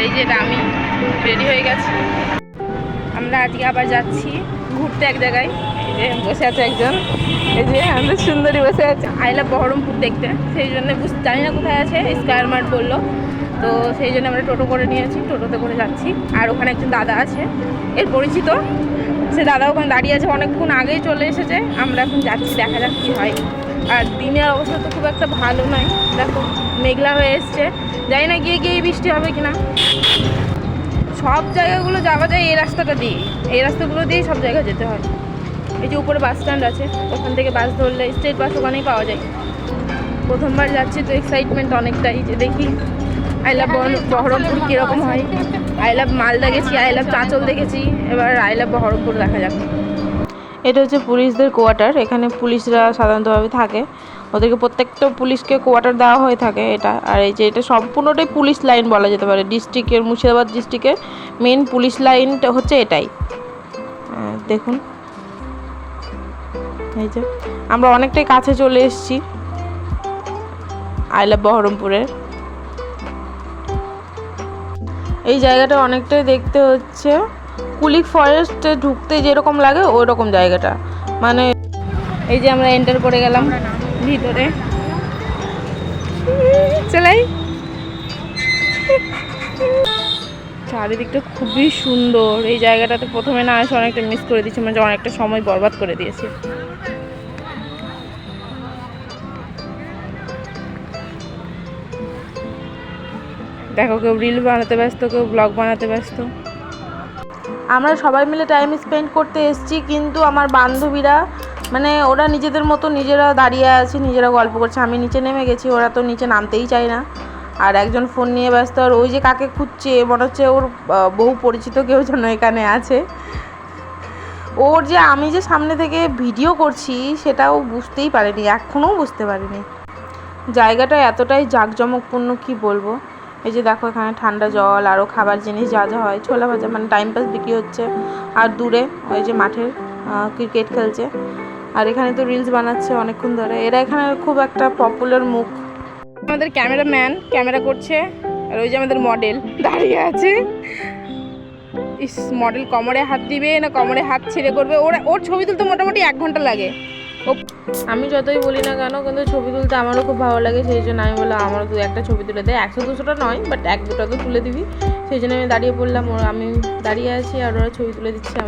এই যে আমি রেডি হয়ে গেছি। আমরা আজকে আবার যাচ্ছি ঘুরতে এক জায়গায়। বসে আছে একজন। এই যে আমাদের সুন্দরী বসে আছে। আইলা বহরমপুর দেখতে। সেই জন্য বুঝ- জানি না কোথায় আছে স্কোয়ার মার্ট বলল। তো সেই জন্য আমরা টোটো করে নিয়েছি টোটোতে করে যাচ্ছি। আর ওখানে একজন দাদা আছে, এর পরিচিত। সে দাদা ওখানে দাঁড়িয়ে আছে, অনেকক্ষণ আগেই চলে এসেছে। আমরা এখন যাচ্ছি, দেখা যাক কী হয়। আর দিনের অবস্থা তো খুব একটা ভালো নয়। দেখো মেঘলা হয়ে এসছে। জানি না গিয়ে গিয়ে বৃষ্টি হবে কিনা। সব জায়গাগুলো যাওয়া যায় এই রাস্তাটা দিয়ে। এই রাস্তাগুলো দিয়েই সব জায়গায় যেতে হয়। এই যে উপরে বাস স্ট্যান্ড আছে, ওখান থেকে বাস ধরলে স্টেট বাস ওখানেই পাওয়া যায়। প্রথমবার যাচ্ছি তো এক্সাইটমেন্ট অনেকটাই যে দেখি। আই লাভ বহরমপুর কীরকম হয়। আই লাভ মালদা গেছি আই লাভ চাঁচল দেখেছি। এবার আই লাভ বহরমপুর দেখা যাক। এটা হচ্ছে পুলিশদের কোয়ার্টার এখানে পুলিশরা সাধারণতভাবে থাকে। ওদেরকে প্রত্যেকটা পুলিশকে কোয়ার্টার দেওয়া হয়ে থাকে এটা। আর এই যে এটা সম্পূর্ণটাই পুলিশ লাইন বলা যেতে পারে। ডিস্ট্রিক্টের মুর্শিদাবাদ ডিস্ট্রিক্টের মেন পুলিশ লাইনটা হচ্ছে এটাই। আহ, দেখুন। এই যে আমরা অনেকটাই কাছে চলে এসেছি। আই লাভ বহরমপুরের। এই জায়গাটা অনেকটাই দেখতে হচ্ছে। কুলিক ফরেস্টে ঢুকতে যেরকম লাগে ওই রকম জায়গাটা। মানে এই যে আমরা এন্টার করে গেলাম। ভিতরে। চলাই। চারিদিকটা খুবই সুন্দর। এই জায়গাটাতে প্রথমে না এসে অনেকটা মিস করে দিয়েছি মানে অনেকটা সময় বরবাদ করে দিয়েছি। দেখো, কেউ রিল বানাতে ব্যস্ত, কেউ ব্লগ বানাতে ব্যস্ত। আমরা সবাই মিলে টাইম স্পেন্ড করতে এসেছি, কিন্তু আমার বান্ধবীরা মানে ওরা নিজেদের মতো নিজেরা দাঁড়িয়ে আছে, নিজেরা গল্প করছে। আমি নিচে নেমে গেছি, ওরা তো নিচে নামতেই চায় না। আর একজন ফোন নিয়ে ব্যস্ত, আর ওই যে কাকে খুঁজছে, মনে হচ্ছে ওর বহু পরিচিত কেউ যেন এখানে আছে। ওর যে আমি যে সামনে থেকে ভিডিও করছি, সেটাও বুঝতেই পারেনি, এখনও বুঝতে পারিনি। জায়গাটা এতটাই জাঁকজমকপূর্ণ, কি বলব? এই যে দেখো এখানে ঠান্ডা জল আরও খাবার জিনিস যা যা হয়, ছোলা ভাজা মানে টাইম পাস বিক্রি হচ্ছে। আর দূরে ওই যে মাঠের ক্রিকেট খেলছে। আর এখানে তো রিলস বানাচ্ছে অনেকক্ষণ ধরে। এরা এখানে খুব একটা পপুলার মুখ। আমাদের ক্যামেরাম্যান ক্যামেরা করছে, আর ওই যে আমাদের মডেল দাঁড়িয়ে আছে। ইস মডেল কমরে হাত দিবে না কমরে হাত ছেড়ে করবে। ওরা, ওর ছবি তুলতে মোটামুটি এক ঘণ্টা লাগে। আমি যতই বলি না কেন, কিন্তু ছবি তুলতে আমারও খুব ভালো লাগে, সেই জন্য আমি বললাম, আমারও দু একটা ছবি তুলে দেয় একশো দুশোটা নয় বাট এক দুটো তো তুলে দিবি। সেই জন্য আমি দাঁড়িয়ে পড়লাম, ওরা আমি দাঁড়িয়ে আছি আর ওরা ছবি তুলে দিচ্ছে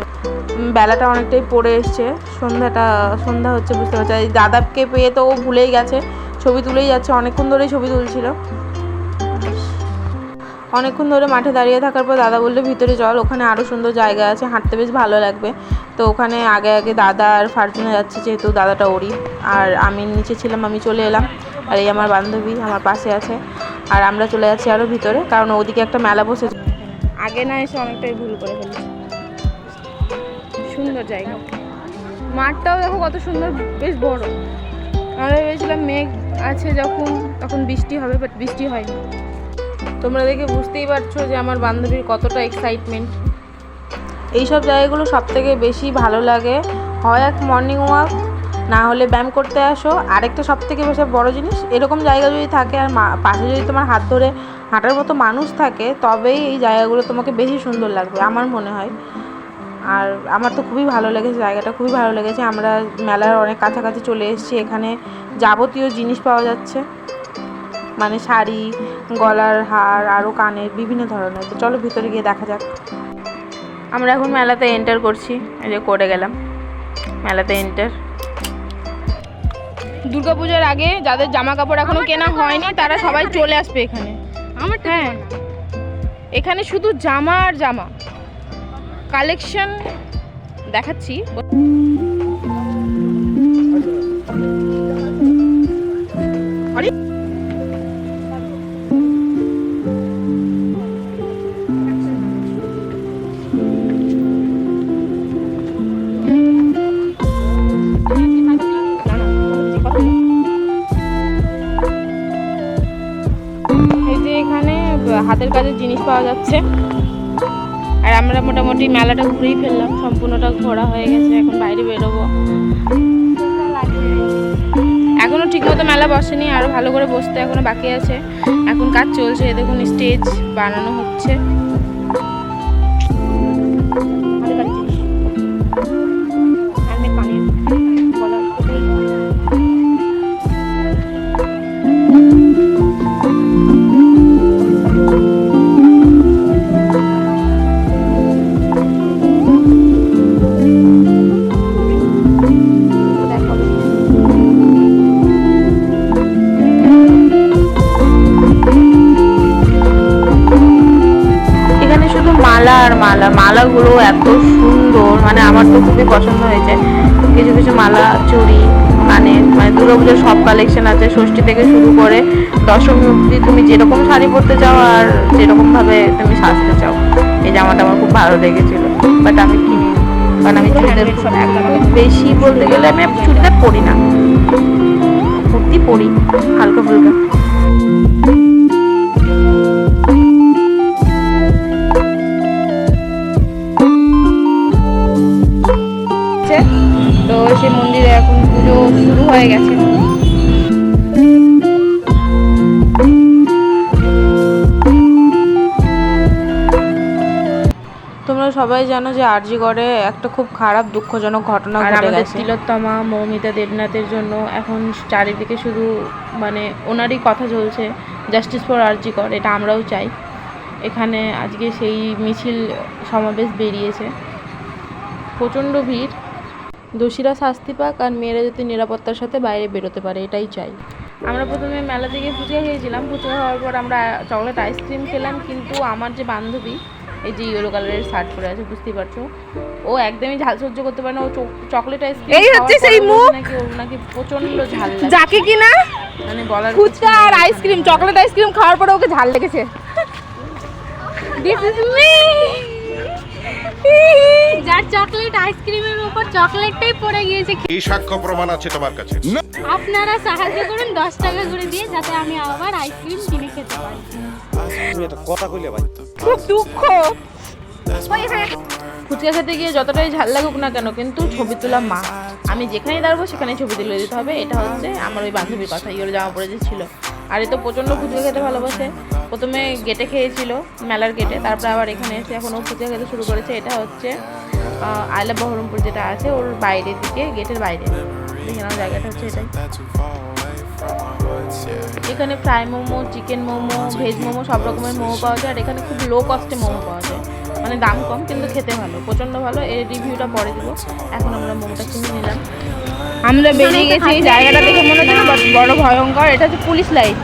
বেলাটা অনেকটাই পড়ে এসছে, সন্ধ্যাটা, সন্ধ্যা হচ্ছে, বুঝতে পারছি। দাদাকে পেয়ে তো ও ভুলেই গেছে, ছবি তুলেই যাচ্ছে, অনেকক্ষণ ধরেই ছবি তুলছিল। অনেকক্ষণ ধরে মাঠে দাঁড়িয়ে থাকার পর দাদা বলল, ভিতরে চল, ওখানে আরও সুন্দর জায়গা আছে, হাঁটতে বেশ ভালো লাগবে। তো ওখানে আগে আগে দাদা আর ফারজুনে যাচ্ছে, যেহেতু দাদাটা ওরই। আর আমি নিচে ছিলাম, আমি চলে এলাম। আর এই আমার বান্ধবী আমার পাশে আছে। আর আমরা চলে যাচ্ছি আরও ভিতরে, কারণ ওদিকে একটা মেলা বসেছে আগে না এসে অনেকটাই ভুল করে ফেলেছি। সুন্দর জায়গা। মাঠটাও দেখো কত সুন্দর, বেশ বড়। আমরা ভেবেছিলাম মেঘ আছে যখন, তখন বৃষ্টি হবে বাট বৃষ্টি হয়নি। তোমরা দেখে বুঝতেই পারছ যে আমার বান্ধবীর কতটা এক্সাইটমেন্ট এইসব জায়গাগুলো সব থেকে বেশি ভালো লাগে। হয় এক মর্নিং ওয়াক না হলে ব্যায়াম করতে আসো। আরেকটা সব থেকে বেশি বড় জিনিস, এরকম জায়গা যদি থাকে আর পাশে যদি তোমার হাত ধরে হাঁটার মতো মানুষ থাকে, তবেই এই জায়গাগুলো তোমাকে বেশি সুন্দর লাগবে, আমার মনে হয়। আর আমার তো খুবই ভালো লেগেছে, জায়গাটা খুবই ভালো লেগেছে। আমরা মেলার অনেক কাছাকাছি চলে এসেছি, এখানে যাবতীয় জিনিস পাওয়া যাচ্ছে। মানে শাড়ি গলার হার আরও কানের বিভিন্ন ধরনের। তো চলো ভিতরে গিয়ে দেখা যাক। আমরা এখন মেলাতে এন্টার করছি। এই যে করে গেলাম। মেলাতে এন্টার দুর্গাপূজার আগে যাদের জামা কাপড় এখনও কেনা হয়নি তারা সবাই চলে আসবে এখানে। আমার হ্যাঁ। এখানে শুধু জামা আর জামা। কালেকশন দেখাচ্ছি। হাতের কাজের জিনিস পাওয়া যাচ্ছে। আর আমরা মোটামুটি মেলাটা ঘুরেই ফেললাম, সম্পূর্ণটা ঘোরা হয়ে গেছে, এখন বাইরে বেরোবো। এখনও ঠিকমতো মেলা বসেনি আরও ভালো করে বসতে এখনও বাকি আছে। এখন কাজ চলছে, দেখুন স্টেজ বানানো হচ্ছে। মানে আমার তো খুবই পছন্দ হয়েছে। কিছু কিছু মালা চুড়ি মানে মানে দুর্গাপুজোর সব কালেকশন আছে ষষ্ঠী থেকে শুরু করে দশমী অবধি তুমি যেরকম শাড়ি পরতে চাও আর যেরকমভাবে তুমি সাজতে চাও। এই জামাটা আমার খুব ভালো লেগেছিল। বাট আমি কিনি কারণ আমি চুড়িদার খুব বেশি বলতে গেলে আমি চুড়িদার পরি না। কুর্তি পরি হালকা ফুলকা। তো সেই মন্দিরে এখন পুজো শুরু হয়ে গেছে। তোমরা সবাই জানো যে আরজিগড়ে একটা খুব খারাপ দুঃখজনক ঘটনা ঘটে গেছে। তিলোত্তমা মৌমিতা দেবনাথের জন্য এখন চারিদিকে শুধু মানে ওনারই কথা চলছে জাস্টিস ফর আরজিকর এটা আমরাও চাই। এখানে আজকে সেই মিছিল সমাবেশ বেরিয়েছে। প্রচণ্ড ভিড়। দোষীরা শাস্তি পাক আর মেয়েরা যাতে নিরাপত্তার সাথে বাইরে বেরোতে পারে এটাই চাই। আমরা প্রথমে মেলা থেকে ফুচকা খেয়েছিলাম ফুচকা হওয়ার পর আমরা চকলেট আইসক্রিম খেলাম কিন্তু আমার যে বান্ধবী এই যে ইয়েলো কালারের শার্ট পরে আছে বুঝতেই পারছ? ও একদমই ঝাল সহ্য করতে পারে না। ও চকলেট আইসক্রিম এই হচ্ছে সেই মুখ। নাকি ওর নাকি প্রচণ্ড ঝাল লাগে। যাকে কিনা মানে বলার ফুচকা আর ice cream chocolate ice cream খাওয়ার পরে ওকে ঝাল লেগেছে। দিস ইজ মি যার চকলেট আইসক্রিমের উপর চকলেটটাই পড়ে গিয়েছে এই সাক্ষ্য প্রমাণ আছে তোমার কাছে? আপনারা সাহায্য করুন দশ টাকা করে দিয়ে যাতে আমি আবার আইসক্রিম কিনে খেতে পারি। খুব দুঃখ। ফুচকা খেতে গিয়ে যতটাই ঝাল লাগুক না কেন কিন্তু ছবি তোলা মা। আমি যেখানেই দাঁড়াবো সেখানে ছবি তুলে দিতে হবে। এটা হচ্ছে আমার ওই বান্ধবীর কথা ইয়োর জামা পরে যে ছিল। আর এ তো প্রচণ্ড ফুচকা খেতে ভালোবাসে। প্রথমে গেটে খেয়েছিল, মেলার গেটে, তারপরে আবার এখানে এসে এখন ও ফুচকা খেতে শুরু করেছে। এটা হচ্ছে আইলা বহরমপুর যেটা আছে, ওর বাইরের দিকে, গেটের বাইরে। দেখে জায়গাটা হচ্ছে এটাই। এখানে fry momo, chicken momo, veg momo, সব রকমের মোমো পাওয়া যায়। আর এখানে খুব লো কস্টে মোমো পাওয়া যায়। মানে দাম কম, কিন্তু খেতে ভালো, প্রচণ্ড ভালো। এর রিভিউটা পরে দেবো। এখন আমরা মোমোটা কিনে নিলাম। আমরা বেরিয়ে গেছি এই জায়গাটা দেখে মনে হচ্ছে না বড়- ভয়ঙ্কর এটা হচ্ছে পুলিশ লাইন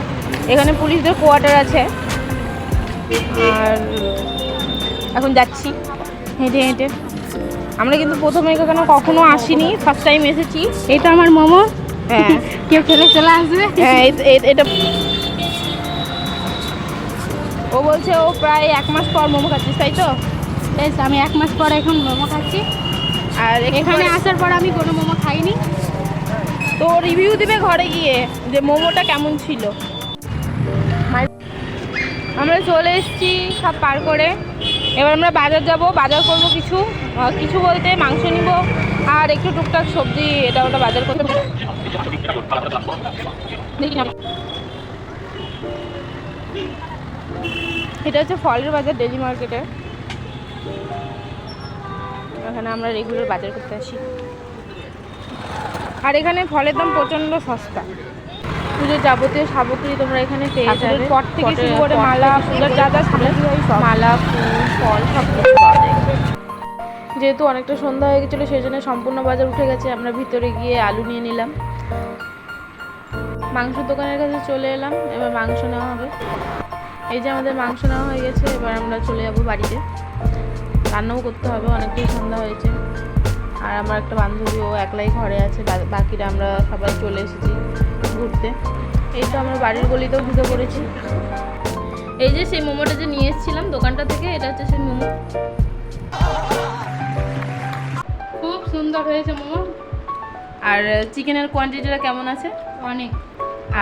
এখানে পুলিশদের কোয়ার্টার আছে। আর এখন যাচ্ছি। হেঁটে হেঁটে। আমরা কিন্তু প্রথমে এখানে কখনো আসিনি ফার্স্ট টাইম এসেছি। এটা আমার মোমো? হ্যাঁ। কেউ খেলে চলে আসবে? হ্যাঁ এটা ও বলছে ও প্রায় এক মাস পর মোমো খাচ্ছিস তাই তো? আমি এক মাস পর এখন মোমো খাচ্ছি। আর এখানে আসার পর আমি কোনো মোমো খাইনি। রিভিউ দিবে ঘরে গিয়ে যে মোমোটা কেমন ছিল। আমরা চলে এসেছি সব পার করে। এবার আমরা বাজার যাব। বাজার করব কিছু কিছু বলতে মাংস নিব, আর একটু টুকটাক সবজি এটা ওটা বাজার করতে। এটা হচ্ছে ফলের বাজার ডেলি মার্কেটে এখানে আমরা রেগুলার বাজার করতে আসি। আর এখানে ফলের দাম প্রচণ্ড সস্তা। পুজোর যাবতীয় সামগ্রী তোমরা এখানে পেয়ে যাবে। পট থেকে শুরু করে মালা করে যা যা সামগ্রী হয় সব। মালা ফুল ফল সব কিছু পাওয়া যায় যেহেতু অনেকটা সন্ধ্যা হয়ে গেছিল সেই জন্য সম্পূর্ণ বাজার উঠে গেছে। আমরা ভিতরে গিয়ে আলু নিয়ে নিলাম। মাংসের দোকানের কাছে চলে এলাম। এবার মাংস নেওয়া হবে। এই যে আমাদের মাংস নেওয়া হয়ে গেছে এবার আমরা চলে যাব বাড়িতে। রান্নাও করতে হবে অনেকটাই সন্ধ্যা হয়েছে। আর আমার একটা বান্ধবী ও একলাই ঘরে আছে বাকিরা আমরা সবাই চলে এসেছি ঘুরতে। এই তো আমরা বাড়ির গলিতেও ঢুকে পড়েছি। এই যে সেই মোমোটা যে নিয়ে এসেছিলাম দোকানটা থেকে এটা হচ্ছে সেই মোমো। খুব সুন্দর হয়েছে মোমো। আর চিকেনের কোয়ান্টিটিটা কেমন আছে? অনেক।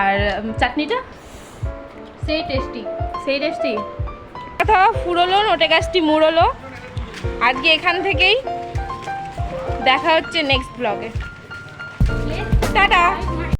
আর চাটনিটা? সেই টেস্টি সেই টেস্টি কথা ফুরলো নোটে গাছটি মুড়লো। আজকে এখান থেকেই দেখা হচ্ছে নেক্সট ব্লগে টাটা।